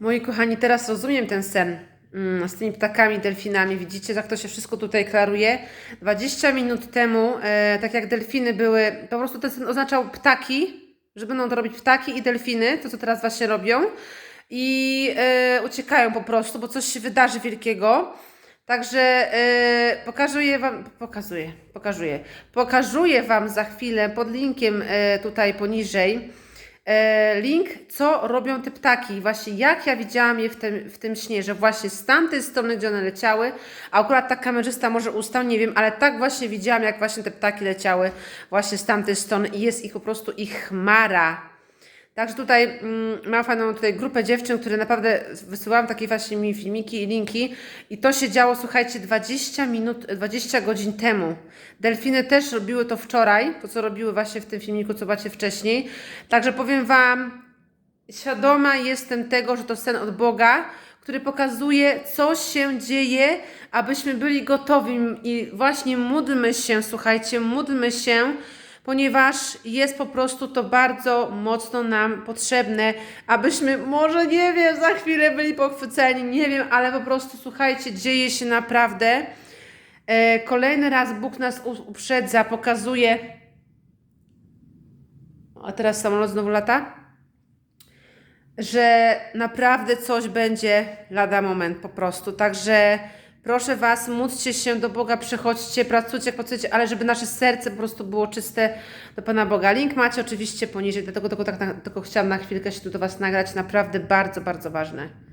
Moi kochani, teraz rozumiem ten sen mm, z tymi ptakami, delfinami. Widzicie, jak to się wszystko tutaj klaruje. 20 minut temu, e, tak jak delfiny były, po prostu ten sen oznaczał ptaki, że będą to robić ptaki i delfiny, to co teraz właśnie robią. I e, uciekają po prostu, bo coś się wydarzy wielkiego. Także e, pokazuję wam, pokazuję, pokazuję, pokazuję wam za chwilę pod linkiem e, tutaj poniżej link, co robią te ptaki. Właśnie jak ja widziałam je w tym, w tym śnie, że właśnie z tamtej strony, gdzie one leciały, a akurat tak kamerzysta może ustał, nie wiem, ale tak właśnie widziałam, jak właśnie te ptaki leciały właśnie z tamtej strony i jest ich po prostu ich chmara. Także tutaj mm, mam fajną tutaj grupę dziewczyn, które naprawdę wysyłałam takie właśnie mi filmiki i linki i to się działo, słuchajcie, 20 minut, 20 godzin temu. Delfiny też robiły to wczoraj, to co robiły właśnie w tym filmiku, co zobaczycie wcześniej. Także powiem Wam, świadoma jestem tego, że to sen od Boga, który pokazuje, co się dzieje, abyśmy byli gotowi i właśnie módlmy się, słuchajcie, módlmy się, ponieważ jest po prostu to bardzo mocno nam potrzebne, abyśmy może, nie wiem, za chwilę byli pochwyceni, nie wiem, ale po prostu słuchajcie, dzieje się naprawdę. E, kolejny raz Bóg nas uprzedza, pokazuje. A teraz samolot znowu lata? Że naprawdę coś będzie lada moment po prostu. Także proszę Was, módlcie się do Boga, przychodźcie, pracujcie jak pracujecie, ale żeby nasze serce po prostu było czyste do Pana Boga. Link macie oczywiście poniżej, dlatego tylko, tak tylko chciałam na chwilkę się tu do Was nagrać. Naprawdę bardzo, bardzo ważne.